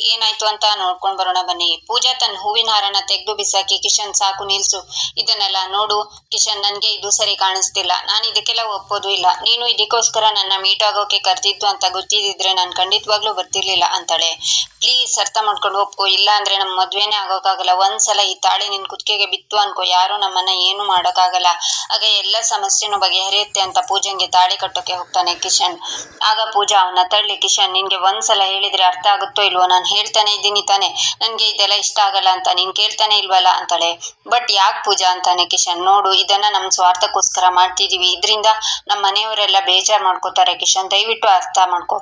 ಏನಾಯ್ತು ಅಂತ ನೋಡ್ಕೊಂಡ್ ಬರೋಣ ಬನ್ನಿ. ಪೂಜಾ ತನ್ನ ಹೂವಿನ ಹಾರನ ತೆಗೆದು ಬಿಸಾಕಿ, ಕಿಶನ್ ಸಾಕು ನಿಲ್ಸು. ಇದನ್ನೆಲ್ಲ ನೋಡು, ಕಿಶನ್, ನನ್ಗೆ ಇದು ಸರಿ ಕಾಣಿಸ್ತಿಲ್ಲ. ನಾನು ಇದಕ್ಕೆಲ್ಲ ಒಪ್ಪೋದು ಇಲ್ಲ. ನೀನು ಇದಕ್ಕೋಸ್ಕರ ನನ್ನ ಮೀಟ್ ಆಗೋಕೆ ಕರ್ತಿದ್ದು ಅಂತ ಗೊತ್ತಿದ್ರೆ ನಾನು ಖಂಡಿತವಾಗ್ಲೂ ಬರ್ತಿರ್ಲಿಲ್ಲ ಅಂತಾಳೆ. ಪ್ಲೀಸ್ ಅರ್ಥ ಮಾಡ್ಕೊಂಡು ಒಪ್ಪು. ಇಲ್ಲ ಅಂದ್ರೆ ನಮ್ಮ ಮದ್ವೆನೇ ಆಗೋಕ್ಕಾಗಲ್ಲ ಒಂದ್ಸಲ ಈ ತಾಳಿ ನಿನ್ ಕುತ್ತಿಗೆಗೆ ಬಿತ್ತು ಅನ್ಕೋ. ಯಾರು ನಮ್ಮನ್ನ ಏನು ಮಾಡೋಕ್ಕಾಗಲ್ಲ ಆಗ ಎಲ್ಲ ಸಮಸ್ಯೆನೂ ಬಗೆಹರಿಯುತ್ತೆ ಅಂತ ಪೂಜೆಗೆ ತಾಳಿ ಕಟ್ಟೋಕೆ ಹೋಗ್ತಾನೆ ಕಿಶನ್. ಆಗ ಪೂಜಾ ಅವನ ತಳ್ಳಿ, ಕಿಶನ್, ನಿನ್ಗೆ ಒಂದ್ಸಲ ಹೇಳಿದ್ರೆ ಅರ್ಥ ಆಗುತ್ತೋ ಇಲ್ವೋ? ನಾನು ಹೇಳ್ತಾನೆ ಇದ್ದೀನಿ ತಾನೆ. ನನಗೆ ಇದೆಲ್ಲ ಇಷ್ಟ ಆಗಲ್ಲ ಅಂತ ನೀನು ಕೇಳ್ತಾನೆ ಇಲ್ವಲ್ಲ ಅಂತಾಳೆ. ಬಟ್ ಯಾಕೆ ಪೂಜಾ ಅಂತಾನೆ ಕಿಶನ್? ನೋಡು, ಇದನ್ನ ನಮ್ಮ ಸ್ವಾರ್ಥಕ್ಕೋಸ್ಕರ ಮಾಡ್ತಿದೀವಿ. ಇದರಿಂದ ನಮ್ಮ ಮನೆಯವರೆಲ್ಲ ಬೇಜಾರ್ ಮಾಡ್ಕೋತಾರೆ ಕಿಶನ್. ದಯವಿಟ್ಟು ಅರ್ಥ ಮಾಡ್ಕೋ.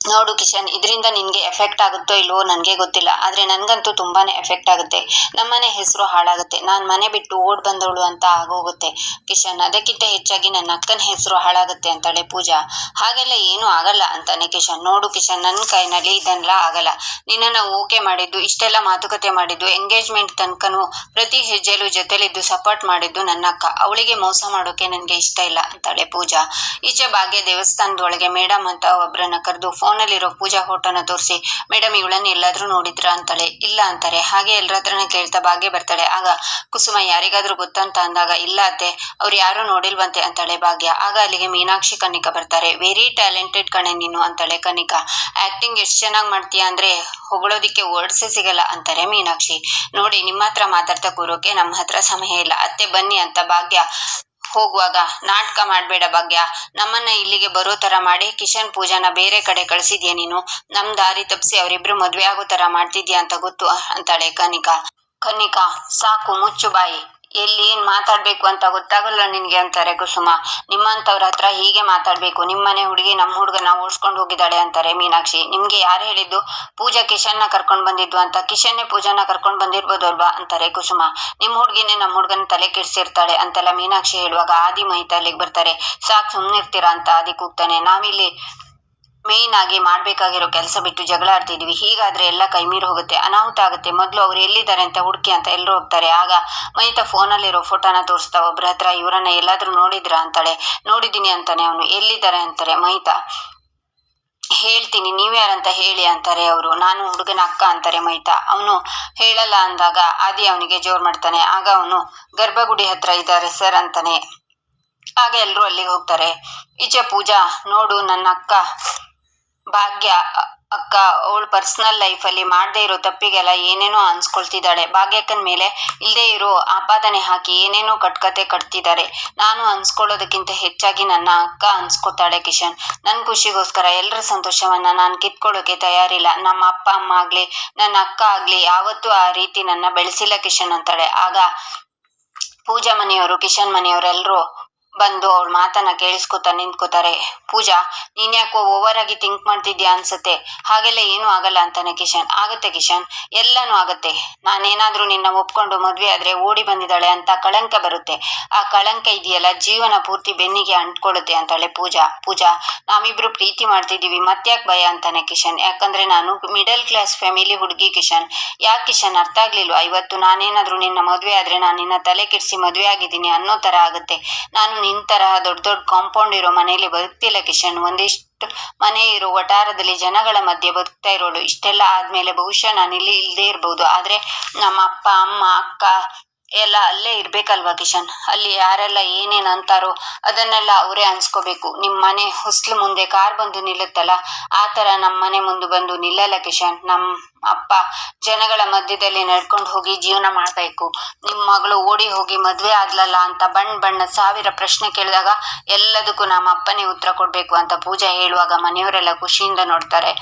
ನೋಡು ಕಿಶನ್, ಇದರಿಂದ ನಿನಗೆ ಎಫೆಕ್ಟ್ ಆಗುತ್ತೋ ಇಲ್ವೋ ನನಗೆ ಗೊತ್ತಿಲ್ಲ, ಆದ್ರೆ ನನಗಂತೂ ತುಂಬಾನೇ ಎಫೆಕ್ಟ್ ಆಗುತ್ತೆ. ನಮ್ಮನೆ ಹೆಸರು ಹಾಳಾಗುತ್ತೆ, ನಾನು ಮನೆ ಬಿಟ್ಟು ಓಡ್ ಬಂದವಳು ಅಂತ ಆಗೋಗುತ್ತೆ. ಕಿಶನ್, ಅದಕ್ಕಿಂತ ಹೆಚ್ಚಾಗಿ ನನ್ನ ಅಕ್ಕನ ಹೆಸರು ಹಾಳಾಗುತ್ತೆ ಅಂತಾಳೆ ಪೂಜಾ. ಹಾಗೆಲ್ಲ ಏನೂ ಆಗಲ್ಲ ಅಂತಾನೆ ಕಿಶನ್. ನೋಡು ಕಿಶನ್ ನನ್ನ ಕೈನಲ್ಲಿ ಇದನ್ನೆಲ್ಲ ಆಗಲ್ಲ. ನಿನ್ನನ್ನು ಓಕೆ ಮಾಡಿದ್ದು, ಇಷ್ಟೆಲ್ಲ ಮಾತುಕತೆ ಮಾಡಿದ್ದು ಎಂಗೇಜ್ಮೆಂಟ್ ತನಕನೂ ಪ್ರತಿ ಹೆಜ್ಜೆಲು ಜೊತೆಲಿದ್ದು ಸಪೋರ್ಟ್ ಮಾಡಿದ್ದು ನನ್ನ ಅಕ್ಕ. ಅವಳಿಗೆ ಮೋಸ ಮಾಡೋಕೆ ನನಗೆ ಇಷ್ಟ ಇಲ್ಲ ಅಂತಾಳೆ ಪೂಜಾ. ಈಚೆ ಭಾಗ್ಯ ದೇವಸ್ಥಾನದೊಳಗೆ ಮೇಡಮ್ ಅಂತ ಒಬ್ಬರನ್ನ ಕರೆದು ಫೋನಲ್ಲಿರೋ ಪೂಜಾ ಫೋಟೋನ ತೋರಿಸಿ ಮೇಡಮ್ ಇವಳನ್ನ ಎಲ್ಲಾದ್ರೂ ನೋಡಿದ್ರ? ಅಂತಾಳೆ. ಇಲ್ಲ ಅಂತಾರೆ. ಹಾಗೆ ಎಲ್ಲರ ಹತ್ರನ ಕೇಳ್ತಾ ಭಾಗ್ಯ ಬರ್ತಾಳೆ. ಆಗ, ಕುಸುಮ, ಯಾರಿಗಾದ್ರೂ ಗೊತ್ತಂತ ಅಂದಾಗ, ಇಲ್ಲ ಅತ್ತೆ, ಅವ್ರು ಯಾರು ನೋಡಿಲ್ವಂತೆ, ಅಂತಾಳೆ ಭಾಗ್ಯ. ಆಗ ಅಲ್ಲಿಗೆ ಮೀನಾಕ್ಷಿ ಕನಿಕಾ ಬರ್ತಾರೆ. ವೆರಿ ಟ್ಯಾಲೆಂಟೆಡ್ ಕಣೆ ನೀನು, ಅಂತಾಳೆ ಕನಿಕಾ ಆಕ್ಟಿಂಗ್ ಎಷ್ಟು ಚೆನ್ನಾಗಿ ಮಾಡ್ತೀಯ? ಅಂದ್ರೆ, ಹೊಗಳೋದಿಕ್ಕೆ ವರ್ಡ್ಸೇ ಸಿಗಲ್ಲ, ಅಂತಾರೆ ಮೀನಾಕ್ಷಿ. ನೋಡಿ ನಿಮ್ಮ ಹತ್ರ ಮಾತಾಡ್ತಾ ಕೂರೋಕೆ ನಮ್ಮ ಹತ್ರ ಸಮಯ ಇಲ್ಲ. ಅತ್ತೆ ಬನ್ನಿ, ಅಂತ ಭಾಗ್ಯ ಹೋಗುವಾಗ ನಾಟಕ ಮಾಡಬೇಡ ಭಾಗ್ಯ. ನಮ್ಮನ್ನ ಇಲ್ಲಿಗೆ ಬರೋ ತರ ಮಾಡಿ ಕಿಶನ್ ಪೂಜಾನ ಬೇರೆ ಕಡೆ ಕಳ್ಸಿದ್ಯಾ ನೀನು? ನಮ್ ದಾರಿ ತಪ್ಪಿಸಿ ಅವರಿಬ್ರು ಮದ್ವೆ ಆಗೋ ತರ ಮಾಡ್ತಿದ್ಯಾ ಅಂತ ಗೊತ್ತು, ಅಂತಾಳೆ ಕನಿಕಾ. ಕನಿಕಾ, ಸಾಕು, ಮುಚ್ಚು ಬಾಯಿ. ಎಲ್ಲಿ ಏನ್ ಮಾತಾಡ್ಬೇಕು ಅಂತ ಗೊತ್ತಾಗಲ್ಲ ನಿನ್ಗೆ ಅಂತಾರೆ ಕುಸುಮ. ನಿಮ್ಮಂತವ್ರ ಹತ್ರ ಹೀಗೆ ಮಾತಾಡ್ಬೇಕು. ನಿಮ್ಮನೆ ಹುಡುಗಿ ನಮ್ಮ ಹುಡುಗನ ಓಡಿಸ್ಕೊಂಡು ಹೋಗಿದ್ದಾಳೆ ಅಂತಾರೆ ಮೀನಾಕ್ಷಿ. ನಿಮ್ಗೆ ಯಾರು ಹೇಳಿದ್ದು? ಪೂಜಾ ಕಿಶನ್ನ ಕರ್ಕೊಂಡ್ ಬಂದಿದ್ದು ಅಂತ. ಕಿಶನ್ನೇ ಪೂಜಾನ ಕರ್ಕೊಂಡ್ ಬಂದಿರ್ಬೋದು ಅಲ್ವಾ? ಅಂತಾರೆ ಕುಸುಮ. ನಿಮ್ ಹುಡುಗಿನೇ ನಮ್ಮ ಹುಡುಗನ ತಲೆ ಕೆಡ್ಸಿರ್ತಾಳೆ ಅಂತೆಲ್ಲ ಮೀನಾಕ್ಷಿ ಹೇಳುವಾಗ ಆದಿ ಮಹಿತ ಅಲ್ಲಿಗೆ ಬರ್ತಾರೆ. ಸಾಕ್ ಸುಮ್ನಿರ್ತೀರಾ ಅಂತ ಆದಿ ಕೂಗ್ತಾನೆ. ನಾವಿಲ್ಲಿ ಮೇಯ್ನ್ ಆಗಿ ಮಾಡ್ಬೇಕಾಗಿರೋ ಕೆಲಸ ಬಿಟ್ಟು ಜಗಳ ಆಡ್ತಿದ್ವಿ. ಹೀಗಾದ್ರೆ ಎಲ್ಲ ಕೈ ಮೀರಿ ಹೋಗುತ್ತೆ. ಅನಾಹುತ ಆಗುತ್ತೆ. ಮೊದಲು ಅವ್ರು ಎಲ್ಲಿದ್ದಾರೆ ಅಂತ ಹುಡುಕಿ ಅಂತ ಎಲ್ಲರೂ ಹೋಗ್ತಾರೆ. ಆಗ ಮೈತಾ ಫೋನಲ್ಲಿರೋ ಫೋಟೋನ ತೋರಿಸ್ತಾ ಒಬ್ರ ಹತ್ರ, ಇವರನ್ನ ಎಲ್ಲಾದ್ರೂ ನೋಡಿದ್ರ? ಅಂತಾಳೆ. ನೋಡಿದೀನಿ ಅಂತಾನೆ ಅವನು. ಎಲ್ಲಿದ್ದಾರೆ? ಅಂತಾರೆ. ಮೈತ ಹೇಳ್ತೀನಿ. ನೀವ್ಯಾರಂತ ಹೇಳಿ ಅಂತಾರೆ ಅವರು. ನಾನು ಹುಡುಗನ ಅಕ್ಕ ಅಂತಾರೆ ಮೈತಾ ಅವನು ಹೇಳಲ್ಲ ಅಂದಾಗ ಆದಿ ಅವನಿಗೆ ಜೋರು ಮಾಡ್ತಾನೆ. ಆಗ ಅವನು, ಗರ್ಭಗುಡಿ ಹತ್ರ ಇದ್ದಾರೆ ಸರ್ ಅಂತಾನೆ. ಆಗ ಎಲ್ಲರೂ ಅಲ್ಲಿಗೆ ಹೋಗ್ತಾರೆ. ಈಚೆ ಪೂಜಾ, ನೋಡು, ನನ್ನ ಅಕ್ಕ ಭಾಗ್ಯ, ಅಕ್ಕ, ಅವಳು ಪರ್ಸನಲ್ ಲೈಫಲ್ಲಿ ಮಾಡದೇ ಇರೋ ತಪ್ಪಿಗೆಲ್ಲ ಏನೇನೋ ಅನ್ಸ್ಕೊಳ್ತಿದ್ದಾಳೆ. ಭಾಗ್ಯಕ್ಕನ ಮೇಲೆ ಇಲ್ಲದೆ ಇರೋ ಆಪಾದನೆ ಹಾಕಿ ಏನೇನೋ ಕಟ್ಕತೆ ಕಟ್ತಿದ್ದಾರೆ. ನಾನು ಅನ್ಸ್ಕೊಳ್ಳೋದಕ್ಕಿಂತ ಹೆಚ್ಚಾಗಿ ನನ್ನ ಅಕ್ಕ ಅನ್ಸ್ಕೊತಾಳೆ ಕಿಶನ್. ನನ್ನ ಖುಷಿಗೋಸ್ಕರ ಎಲ್ಲರ ಸಂತೋಷವನ್ನ ನಾನು ಕಿತ್ಕೊಳ್ಳೋಕೆ ತಯಾರಿಲ್ಲ. ನಮ್ಮ ಅಪ್ಪ, ಅಮ್ಮ ಆಗ್ಲಿ, ನನ್ನ ಅಕ್ಕ ಆಗ್ಲಿ ಯಾವತ್ತೂ ಆ ರೀತಿ ನನ್ನ ಬೆಳೆಸಿಲ್ಲ ಕಿಶನ್ ಅಂತಾಳೆ. ಆಗ ಪೂಜಾ ಮನೆಯವರು, ಕಿಶನ್ ಮನೆಯವರೆಲ್ಲರೂ ಬಂದು ಅವಳ ಮಾತನ್ನ ಕೇಳಿಸ್ಕೊತಾ ನಿಂತ್ಕೋತಾರೆ. ಪೂಜಾ, ನೀನ್ ಯಾಕೋ ಓವರ್ ಆಗಿ ಥಿಂಕ್ ಮಾಡ್ತಿದ್ಯಾ ಅನ್ಸುತ್ತೆ. ಹಾಗೆಲ್ಲ ಏನೂ ಆಗಲ್ಲ ಅಂತಾನೆ ಕಿಶನ್. ಆಗತ್ತೆ ಕಿಶನ್. ಎಲ್ಲಾನು ಆಗತ್ತೆ. ನಾನೇನಾದ್ರೂ ನಿನ್ನ ಒಪ್ಕೊಂಡು ಮದ್ವೆ ಆದ್ರೆ ಓಡಿ ಬಂದಿದ್ದಾಳೆ ಅಂತ ಕಳಂಕ ಬರುತ್ತೆ. ಆ ಕಳಂಕ ಇದೆಯಲ್ಲ, ಜೀವನ ಪೂರ್ತಿ ಬೆನ್ನಿಗೆ ಅಂಟ್ಕೊಳ್ಳುತ್ತೆ ಅಂತಾಳೆ ಪೂಜಾ. ಪೂಜಾ, ನಾವಿಬ್ರು ಪ್ರೀತಿ ಮಾಡ್ತಿದೀವಿ ಮತ್ತ್ಯಾಕೆ ಭಯ ಅಂತಾನೆ ಕಿಶನ್. ಯಾಕಂದ್ರೆ ನಾನು ಮಿಡಲ್ ಕ್ಲಾಸ್ ಫ್ಯಾಮಿಲಿ ಹುಡುಗಿ ಕಿಶನ್. ಯಾಕೆ ಕಿಶನ್? ಅರ್ಥ ಆಗ್ಲಿಲ್ವಾ? ಇವತ್ತು ನಾನೇನಾದ್ರೂ ನಿನ್ನ ಮದ್ವೆ ಆದ್ರೆ ನಾನು ನಿನ್ನ ತಲೆ ಕೆಡಿಸಿ ಮದ್ವೆ ಆಗಿದ್ದೀನಿ ಅನ್ನೋ ತರ ಆಗುತ್ತೆ. ನಾನು ನಿನ್ ತರಹ ದೊಡ್ಡ ದೊಡ್ಡ ಕಾಂಪೌಂಡ್ ಇರೋ ಮನೆಯಲ್ಲಿ ಬದುಕ್ತಿಲ್ಲ ಕಿಶನ್. ಒಂದಿಷ್ಟು ಮನೆ ಇರೋ ವಟಾರದಲ್ಲಿ ಜನಗಳ ಮಧ್ಯೆ ಬದುಕ್ತಾ ಇರೋಳು. ಇಷ್ಟೆಲ್ಲ ಆದ್ಮೇಲೆ ಬಹುಶಃ ನಾನು ಇಲ್ಲಿ ಇಲ್ಲದೆ ಇರ್ಬೋದು. ಆದ್ರೆ ನಮ್ಮ ಅಪ್ಪ ಅಮ್ಮ, ಅಕ್ಕ ಎಲ್ಲ ಅಲ್ಲೇ ಇರ್ಬೇಕಲ್ವಾ ಕಿಶನ್? ಅಲ್ಲಿ ಯಾರೆಲ್ಲ ಏನೇನ್ ಅಂತಾರೋ ಅದನ್ನೆಲ್ಲ ಅವರೇ ಅನ್ಸ್ಕೋಬೇಕು. ನಿಮ್ ಮನೆ ಹೊಸ್ಲು ಮುಂದೆ ಕಾರ್ ಬಂದು ನಿಲ್ಲುತ್ತಲ್ಲ, ಆ ನಮ್ ನಮ್ಮ ಮನೆ ಮುಂದೆ ಬಂದು ನಿಲ್ಲಲ್ಲ ಕಿಶನ್? ನಮ್ ಅಪ್ಪ ಜನಗಳ ಮಧ್ಯದಲ್ಲಿ ನಡ್ಕೊಂಡು ಹೋಗಿ ಜೀವನ ಮಾಡ್ಬೇಕು ನಿಮ್ ಮಗಳು ಓಡಿ ಹೋಗಿ ಮದ್ವೆ ಆದ್ಲಲ್ಲ ಅಂತ ಬಣ್ಣ ಬಣ್ಣ ಸಾವಿರ ಪ್ರಶ್ನೆ ಕೇಳಿದಾಗ ಎಲ್ಲದಕ್ಕೂ ನಮ್ಮ ಅಪ್ಪನೇ ಉತ್ತರ ಕೊಡ್ಬೇಕು ಅಂತ ಪೂಜಾ ಹೇಳುವಾಗ ಮನೆಯವರೆಲ್ಲ ಖುಷಿಯಿಂದ ನೋಡ್ತಾರೆ.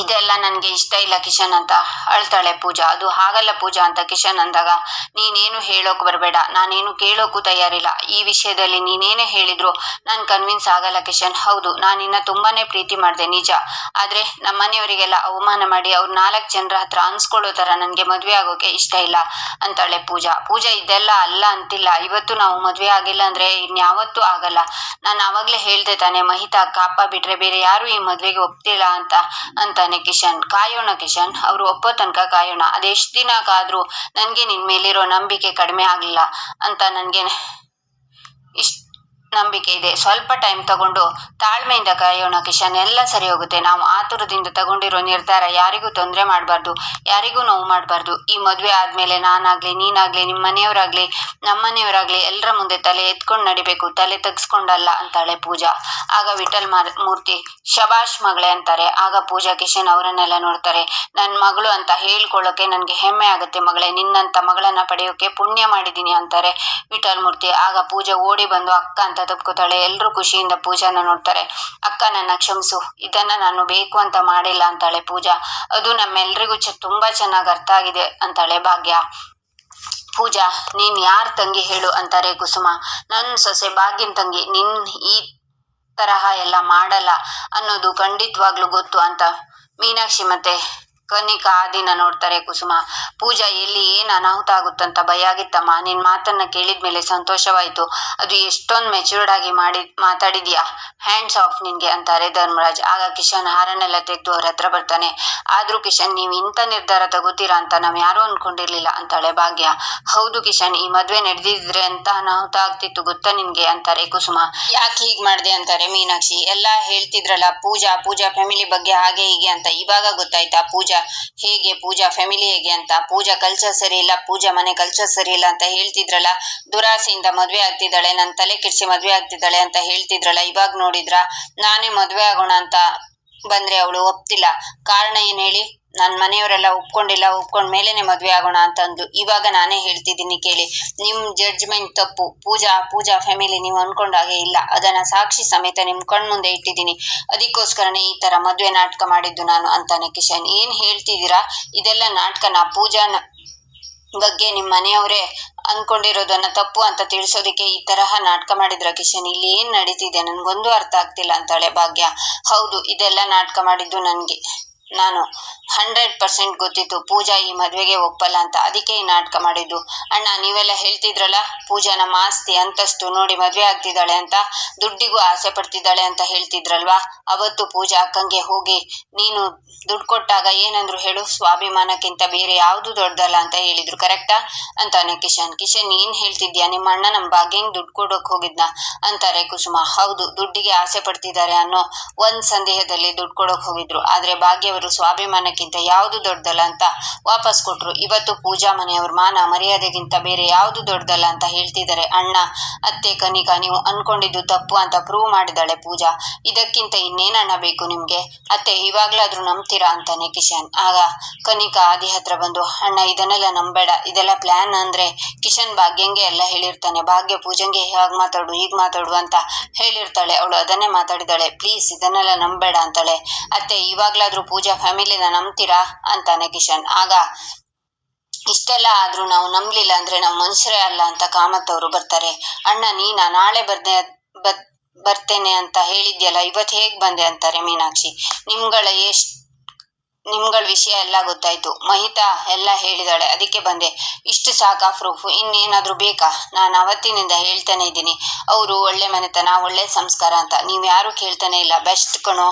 ಇದೆಲ್ಲ ನನಗೆ ಇಷ್ಟ ಇಲ್ಲ ಕಿಶನ್ ಅಂತ. ಅಳ್ತಾಳೆ ಪೂಜಾ. ಅದು ಹಾಗಲ್ಲ ಪೂಜಾ ಅಂತ ಕಿಶನ್ ಅಂದಾಗ, ನೀನೇನು ಹೇಳೋಕ್ ಬರಬೇಡ. ನಾನೇನು ಕೇಳೋಕ್ಕೂ ತಯಾರಿಲ್ಲ. ಈ ವಿಷಯದಲ್ಲಿ ನೀನೇನೇ ಹೇಳಿದ್ರು ನಾನು ಕನ್ವಿನ್ಸ್ ಆಗಲ್ಲ ಕಿಶನ್. ಹೌದು, ನಾನು ಇನ್ನ ತುಂಬಾನೇ ಪ್ರೀತಿ ಮಾಡಿದೆ, ನಿಜ. ಆದ್ರೆ ನಮ್ಮನೆಯವರಿಗೆಲ್ಲ ಅವಮಾನ ಮಾಡಿ ಅವ್ರ ನಾಲ್ಕು ಜನರ ಹತ್ರ ಅನ್ಸ್ಕೊಳ್ಳೋ ತರ ನನಗೆ ಮದುವೆ ಆಗೋಕೆ ಇಷ್ಟ ಇಲ್ಲ, ಅಂತಾಳೆ ಪೂಜಾ. ಪೂಜಾ, ಇದೆಲ್ಲ ಅಲ್ಲ ಅಂತಿಲ್ಲ. ಇವತ್ತು ನಾವು ಮದುವೆ ಆಗಿಲ್ಲ ಅಂದ್ರೆ ಇನ್ಯಾವತ್ತೂ ಆಗಲ್ಲ. ನಾನು ಆವಾಗಲೇ ಹೇಳ್ದೆ ತಾನೆ, ಮಹಿತಾ ಕಾಪಾ ಬಿಟ್ರೆ ಬೇರೆ ಯಾರು ಈ ಮದುವೆಗೆ ಒಪ್ತಿಲ್ಲ ಅಂತ ಅಂತಾನೆ ಕಿಶನ್, ಕಾಯೋಣ ಕಿಶನ್. ಅವರು ಒಪ್ಪೋ ತನಕ ಕಾಯೋಣ. ಅದೆಷ್ಟು ದಿನ ಕಾದ್ರೂ ನನಗೆ ನಿನ್ ಮೇಲಿರೋ ನಂಬಿಕೆ ಕಡಿಮೆ ಆಗಲಿಲ್ಲ ಅಂತ ನನಗೆ ಇಷ್ಟ ನಂಬಿಕೆ ಇದೆ. ಸ್ವಲ್ಪ ಟೈಮ್ ತಗೊಂಡು ತಾಳ್ಮೆಯಿಂದ ಕಾಯೋಣ ಕಿಶನ್. ಎಲ್ಲ ಸರಿ ಹೋಗುತ್ತೆ. ನಾವು ಆತುರದಿಂದ ತಗೊಂಡಿರೋ ನಿರ್ಧಾರ ಯಾರಿಗೂ ತೊಂದರೆ ಮಾಡಬಾರ್ದು. ಯಾರಿಗೂ ನೋವು ಮಾಡಬಾರ್ದು. ಈ ಮದುವೆ ಆದಮೇಲೆ ನಾನಾಗ್ಲಿ, ನೀನಾಗ್ಲಿ ನಿಮ್ಮ ಮನೆಯವರಾಗ್ಲಿ ನಮ್ಮ ಮನೆಯವರಾಗ್ಲಿ ಎಲ್ಲರ ಮುಂದೆ ತಲೆ ಎತ್ಕೊಂಡು ನಡಿಬೇಕು. ತಲೆ ತೆಗೆಸ್ಕೊಂಡಲ್ಲ ಅಂತಾಳೆ ಪೂಜಾ. ಆಗ ವಿಠಲ್ ಮಾರ್ ಮೂರ್ತಿ, ಶಬಾಷ್ ಮಗಳೇ ಅಂತಾರೆ. ಆಗ ಪೂಜಾ ಕಿಶನ್ ಅವರನ್ನೆಲ್ಲ ನೋಡ್ತಾರೆ. ನನ್ನ ಮಗಳು ಅಂತ ಹೇಳ್ಕೊಳ್ಳೋಕೆ ನನಗೆ ಹೆಮ್ಮೆ ಆಗುತ್ತೆ ಮಗಳೇ. ನಿನ್ನಂತ ಮಗಳನ್ನ ಪಡೆಯೋಕೆ ಪುಣ್ಯ ಮಾಡಿದ್ದೀನಿ ಅಂತಾರೆ ವಿಠಲ್ ಮೂರ್ತಿ. ಆಗ ಪೂಜಾ ಓಡಿ ಬಂದು ಅಕ್ಕ ಅಂತ ತಪ್ಕೋತಾಳೆ ಎಲ್ಲರೂ ಖುಷಿಯಿಂದ ಪೂಜಾನ ನೋಡ್ತಾರೆ. ಅಕ್ಕ ನನ್ನ ಕ್ಷಮಿಸು, ಇದನ್ನ ನಾನು ಬೇಕು ಅಂತ ಮಾಡಿಲ್ಲ ಅಂತಾಳೆ ಪೂಜಾ. ಅದು ನಮ್ಮೆಲ್ರಿಗೂ ಚ, ತುಂಬಾ ಚೆನ್ನಾಗಿ ಅರ್ಥ ಆಗಿದೆ ಅಂತಾಳೆ ಭಾಗ್ಯ. ಪೂಜಾ, ನೀನ್ ಯಾರ್ ತಂಗಿ ಹೇಳು ಅಂತಾರೆ ಕುಸುಮ. ನನ್ ಸೊಸೆ ಭಾಗ್ಯನ್ ತಂಗಿ, ನಿನ್ ಈ ತರಹ ಎಲ್ಲ ಮಾಡಲ್ಲ ಅನ್ನೋದು ಖಂಡಿತವಾಗ್ಲೂ ಗೊತ್ತು ಅಂತ ಮೀನಾಕ್ಷಿ ಮತ್ತೆ ಕನಿಕಾ ಆ ದಿನ ನೋಡ್ತಾರೆ ಕುಸುಮ. ಪೂಜಾ, ಎಲ್ಲಿ ಏನ್ ಅನಾಹುತ ಆಗುತ್ತಂತ ಭಯ ಆಗಿತ್ತಮ್ಮ? ನಿನ್ ಮಾತನ್ನ ಕೇಳಿದ್ಮೇಲೆ ಸಂತೋಷವಾಯ್ತು. ಅದು ಎಷ್ಟೊಂದ್ ಮೆಚೂರ್ಡ್ ಆಗಿ ಮಾಡಿ, ಮಾತಾಡಿದ್ಯಾ? ಹ್ಯಾಂಡ್ಸ್ ಆಫ್ ನಿನ್ಗೆ ಅಂತಾರೆ ಧರ್ಮರಾಜ್. ಆಗ ಕಿಶನ್ ಹಾರನ್ನೆಲ್ಲ ತೆಗೆದು ಅವ್ರ ಹತ್ರ ಬರ್ತಾನೆ. ಆದ್ರೂ ಕಿಶನ್, ನೀವ್ ಇಂಥ ನಿರ್ಧಾರ ತಗೋತೀರಾ ಅಂತ ನಾವ್ ಯಾರೂ ಅನ್ಕೊಂಡಿರ್ಲಿಲ್ಲ ಅಂತಾಳೆ ಭಾಗ್ಯ. ಹೌದು ಕಿಶನ್, ಈ ಮದ್ವೆ ನಡೆದಿದ್ರೆ ಅಂತ ಅನಾಹುತ ಆಗ್ತಿತ್ತು ಗೊತ್ತಾ ನಿನ್ಗೆ? ಅಂತಾರೆ ಕುಸುಮ. ಯಾಕೆ ಹೀಗ್ ಮಾಡ್ದೆ ಅಂತಾರೆ ಮೀನಾಕ್ಷಿ. ಎಲ್ಲಾ ಹೇಳ್ತಿದ್ರಲ್ಲ, ಪೂಜಾ ಪೂಜಾ ಫ್ಯಾಮಿಲಿ ಬಗ್ಗೆ ಹಾಗೆ ಹೀಗೆ ಅಂತ. ಇವಾಗ ಗೊತ್ತಾಯ್ತಾ ಪೂಜಾ? ಹೇಗೆ ಪೂಜಾ ಫ್ಯಾಮಿಲಿ ಹೇಗೆ ಅಂತ, ಪೂಜಾ ಕಲ್ಚರ್ ಸರಿ ಇಲ್ಲ, ಪೂಜಾ ಮನೆ ಕಲ್ಚರ್ ಸರಿ ಇಲ್ಲ ಅಂತ ಹೇಳ್ತಿದ್ರಲ್ಲ, ದುರಾಸೆಯಿಂದ ಮದ್ವೆ ಆಗ್ತಿದ್ದಾಳೆ ನನ್ನ ತಲೆ ಕೆಡಿಸಿ ಮದ್ವೆ ಆಗ್ತಿದ್ದಾಳೆ ಅಂತ ಹೇಳ್ತಿದ್ರಲ್ಲ, ಇವಾಗ ನೋಡಿದ್ರ, ನಾನೇ ಮದ್ವೆ ಆಗೋಣ ಅಂತ ಬಂದ್ರೆ ಅವಳು ಒಪ್ತಿಲ್ಲ. ಕಾರಣ ಏನ್ ಹೇಳಿ? ನನ್ ಮನೆಯವರೆಲ್ಲ ಒಪ್ಕೊಂಡಿಲ್ಲ ಒಪ್ಕೊಂಡ್ ಮೇಲೆನೆ ಮದ್ವೆ ಆಗೋಣ ಅಂತ ಅಂದ್ಲು ಇವಾಗ ನಾನೇ ಹೇಳ್ತಿದ್ದೀನಿ ಕೇಳಿ. ನಿಮ್ ಜಡ್ಜ್ಮೆಂಟ್ ತಪ್ಪು. ಪೂಜಾ ಪೂಜಾ ಫ್ಯಾಮಿಲಿ ನೀವು ಅನ್ಕೊಂಡಾಗೆ ಇಲ್ಲ. ಅದನ್ನ ಸಾಕ್ಷಿ ಸಮೇತ ನಿಮ್ ಕಣ್ ಮುಂದೆ ಇಟ್ಟಿದ್ದೀನಿ. ಅದಕ್ಕೋಸ್ಕರನೇ ಈ ತರ ಮದ್ವೆ ನಾಟಕ ಮಾಡಿದ್ದು ನಾನು ಅಂತಾನೆ ಕಿಶನ್. ಏನ್ ಹೇಳ್ತಿದ್ದೀರಾ? ಇದೆಲ್ಲ ನಾಟಕನ ಪೂಜಾನ ಬಗ್ಗೆ ನಿಮ್ಮ ಮನೆಯವರೇ ಅನ್ಕೊಂಡಿರೋದನ್ನ ತಪ್ಪು ಅಂತ ತಿಳಿಸೋದಕ್ಕೆ ಈ ತರಹ ನಾಟಕ ಮಾಡಿದ್ರ ಕಿಶನ್? ಇಲ್ಲಿ ಏನ್ ನಡೀತಿದೆ? ನನ್ಗೊಂದು ಅರ್ಥ ಆಗ್ತಿಲ್ಲ ಅಂತಾಳೆ ಭಾಗ್ಯ. ಹೌದು, ಇದೆಲ್ಲ ನಾಟಕ ಮಾಡಿದ್ದು ನನ್ಗೆ. ನಾನು ಹಂಡ್ರೆಡ್ ಪರ್ಸೆಂಟ್ ಗೊತ್ತಿತ್ತು. ಪೂಜಾ ಈ ಮದುವೆಗೆ ಒಪ್ಪಲ್ಲ ಅಂತ. ಅದಕ್ಕೆ ಈ ನಾಟಕ ಮಾಡಿದ್ದು. ಅಣ್ಣ, ನೀವೆಲ್ಲ ಹೇಳ್ತಿದ್ರಲ್ಲ ಪೂಜಾ ನಮ್ಮ ಆಸ್ತಿ ಅಂತಸ್ತು ನೋಡಿ ಮದುವೆ ಆಗ್ತಿದ್ದಾಳೆ ಅಂತ, ದುಡ್ಡಿಗೂ ಆಸೆ ಪಡ್ತಿದ್ದಾಳೆ ಅಂತ ಹೇಳ್ತಿದ್ರಲ್ವಾ? ಅವತ್ತು ಪೂಜಾ ಅಕ್ಕಂಗೆ ಹೋಗಿ, ನೀನು ದುಡ್ಡು ಕೊಟ್ಟಾಗ ಏನಂದ್ರು ಹೇಳು, ಸ್ವಾಭಿಮಾನಕ್ಕಿಂತ ಬೇರೆ ಯಾವುದು ದೊಡ್ಡದಲ್ಲ ಅಂತ ಹೇಳಿದ್ರು ಕರೆಕ್ಟಾ ಅಂತಾನೆ ಕಿಶನ್. ಕಿಶನ್, ಏನ್ ಹೇಳ್ತಿದ್ಯಾ? ನಿಮ್ಮ ಅಣ್ಣ ನಮ್ ಭಾಗ್ಯಂಗ್ ದುಡ್ಡು ಕೊಡೋಕ್ ಹೋಗಿದ್ನ? ಅಂತಾರೆ ಕುಸುಮ. ಹೌದು, ದುಡ್ಡಿಗೆ ಆಸೆ ಪಡ್ತಿದ್ದಾರೆ ಅನ್ನೋ ಒಂದ್ ಸಂದೇಹದಲ್ಲಿ ದುಡ್ಡು ಕೊಡೋಕ್ ಹೋಗಿದ್ರು. ಆದ್ರೆ ಭಾಗ್ಯವರು ಸ್ವಾಭಿಮಾನಕ್ಕಿಂತ ಯಾವುದು ದೊಡ್ಡದಲ್ಲ ಅಂತ ವಾಪಸ್ ಕೊಟ್ರು. ಇವತ್ತು ಪೂಜಾ ಮನೆಯವ್ರ ಮಾನ ಮರ್ಯಾದೆಗಿಂತ ಬೇರೆ ಯಾವುದು ದೊಡ್ಡದಲ್ಲ ಅಂತ ಹೇಳ್ತಿದ್ದಾರೆ. ಅಣ್ಣ, ಅತ್ತೆ, ಕನಿಕಾ, ನೀವು ಅನ್ಕೊಂಡಿದ್ದು ತಪ್ಪು ಅಂತ ಪ್ರೂವ್ ಮಾಡಿದಾಳೆ ಪೂಜಾ. ಇದಕ್ಕಿಂತ ಇನ್ನೇನಣ್ಣ ಬೇಕು ನಿಮ್ಗೆ? ಅತ್ತೆ, ಇವಾಗ್ಲಾದ್ರೂ ನಂಬ್ತೀರಾ ಅಂತಾನೆ ಕಿಶನ್. ಆಗ ಕನಿಕಾ ಆದಿ ಹತ್ರ ಬಂದು, ಅಣ್ಣ, ಇದನ್ನೆಲ್ಲ ನಂಬೇಡ. ಇದೆಲ್ಲ ಪ್ಲಾನ್ ಅಂದ್ರೆ ಕಿಶನ್ ಭಾಗ್ಯಂಗೆ ಎಲ್ಲ ಹೇಳಿರ್ತಾನೆ. ಭಾಗ್ಯ ಪೂಜಂಗೆ ಹೇಗ್ ಮಾತಾಡು, ಹೀಗ್ ಮಾತಾಡು ಅಂತ ಹೇಳಿರ್ತಾಳೆ. ಅವಳು ಅದನ್ನೇ ಮಾತಾಡಿದಾಳೆ ಪ್ಲೀಸ್ ಇದನ್ನೆಲ್ಲ ನಂಬೇಡ ಅಂತಾಳೆ. ಅತ್ತೆ, ಇವಾಗ್ಲಾದ್ರೂ ಪೂಜಾ ಫ್ಯಾಮಿಲಿನ ನಂಬ್ತೀರಾ? ಅಂತಾನೆ ಕಿಶನ್. ಆಗ ಇಷ್ಟೆಲ್ಲ ಆದ್ರೂ ನಾವು ನಂಬಲಿಲ್ಲ ಅಂದ್ರೆ ನಾವು ಮನುಷ್ಯರೇ ಅಲ್ಲ ಅಂತ ಕಾಮತ್ ಅವರು ಬರ್ತಾರೆ. ಅಣ್ಣ, ನೀನಾ? ನಾಳೆ ಬರ್ದೆ ಬರ್ತೇನೆ ಅಂತ ಹೇಳಿದ್ಯಲ್ಲ, ಇವತ್ ಹೇಗ್ ಬಂದೆ? ಅಂತಾರೆ ಮೀನಾಕ್ಷಿ. ನಿಮ್ಗಳ ಎಷ್ಟ್, ನಿಮ್ಗಳ ವಿಷಯ ಎಲ್ಲ ಗೊತ್ತಾಯ್ತು. ಮಹಿತಾ ಎಲ್ಲ ಹೇಳಿದಾಳೆ, ಅದಕ್ಕೆ ಬಂದೆ. ಇಷ್ಟು ಸಾಕಾ ಪ್ರೂಫ್? ಇನ್ನೇನಾದರೂ ಬೇಕಾ? ನಾನು ಅವತ್ತಿನಿಂದ ಹೇಳ್ತಾನೆ ಇದ್ದೀನಿ. ಅವರು ಒಳ್ಳೆ ಮನೆತನ, ಒಳ್ಳೆ ಸಂಸ್ಕಾರ ಅಂತ. ನೀವು ಯಾರು ಕೇಳ್ತಾನೆ ಇಲ್ಲ. ಬೆಸ್ಟ್ ಕಣೋ.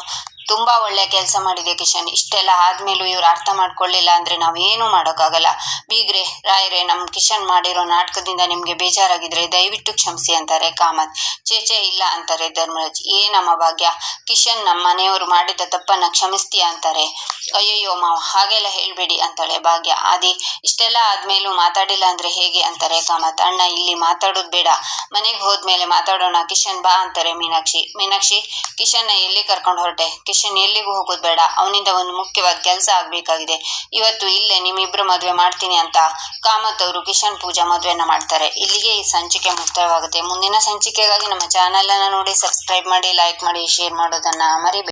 ತುಂಬಾ ಒಳ್ಳೆ ಕೆಲಸ ಮಾಡಿದೆ ಕಿಶನ್. ಇಷ್ಟೆಲ್ಲ ಆದ್ಮೇಲೂ ಇವ್ರು ಅರ್ಥ ಮಾಡ್ಕೊಳ್ಳಿಲ್ಲ ಅಂದ್ರೆ ನಾವ್ ಏನು ಮಾಡೋಕ್ಕಾಗಲ್ಲ. ಬೀಗ್ರೆ, ರಾಯರೇ, ನಮ್ ಕಿಶನ್ ಮಾಡಿರೋ ನಾಟಕದಿಂದ ನಿಮ್ಗೆ ಬೇಜಾರಾಗಿದ್ರೆ ದಯವಿಟ್ಟು ಕ್ಷಮಿಸಿ ಅಂತಾರೆ ಕಾಮತ್. ಚೇಚೆ ಇಲ್ಲ ಅಂತಾರೆ ಧರ್ಮರಾಜ್. ನಮ್ಮ ಭಾಗ್ಯ. ಕಿಶನ್ ನಮ್ಮ ಮನೆಯವರು ಮಾಡಿದ ತಪ್ಪನ್ನ ಕ್ಷಮಿಸ್ತೀಯ ಅಂತಾರೆ. ಅಯ್ಯಯ್ಯೋ ಮಾವ, ಹಾಗೆಲ್ಲ ಹೇಳ್ಬೇಡಿ ಅಂತಾಳೆ ಭಾಗ್ಯ. ಆದಿ, ಇಷ್ಟೆಲ್ಲ ಆದ್ಮೇಲೂ ಮಾತಾಡಿಲ್ಲ ಅಂದ್ರೆ ಹೇಗೆ ಅಂತಾರೆ ಕಾಮತ್. ಅಣ್ಣ, ಇಲ್ಲಿ ಮಾತಾಡೋದು ಬೇಡ. ಮನೆಗೆ ಹೋದ್ಮೇಲೆ ಮಾತಾಡೋಣ. ಕಿಶನ್ ಬಾ ಅಂತಾರೆ ಮೀನಾಕ್ಷಿ. ಮೀನಾಕ್ಷಿ, ಕಿಶನ್ನ ಎಲ್ಲಿ ಕರ್ಕೊಂಡು ಹೊರಟೆ? ಕಿಶನ್ ಎಲ್ಲಿಗೂ ಹೋಗೋದು ಬೇಡ. ಅವನಿಂದ ಒಂದು ಮುಖ್ಯವಾದ ಕೆಲಸ ಆಗ್ಬೇಕಾಗಿದೆ. ಇವತ್ತು ಇಲ್ಲೇ ನಿಮ್ಮಿಬ್ರು ಮದುವೆ ಮಾಡ್ತೀನಿ ಅಂತ ಕಾಮತ್ ಅವರು ಕಿಶನ್ ಪೂಜಾ ಮದ್ವೆಯನ್ನ ಮಾಡ್ತಾರೆ. ಇಲ್ಲಿಗೆ ಈ ಸಂಚಿಕೆ ಮುಕ್ತಾಯವಾಗುತ್ತೆ. ಮುಂದಿನ ಸಂಚಿಕೆಗಾಗಿ ನಮ್ಮ ಚಾನೆಲ್ ಅನ್ನ ನೋಡಿ ಸಬ್ಸ್ಕ್ರೈಬ್ ಮಾಡಿ ಲೈಕ್ ಮಾಡಿ ಶೇರ್ ಮಾಡೋದನ್ನ ಮರಿಬೇಡಿ.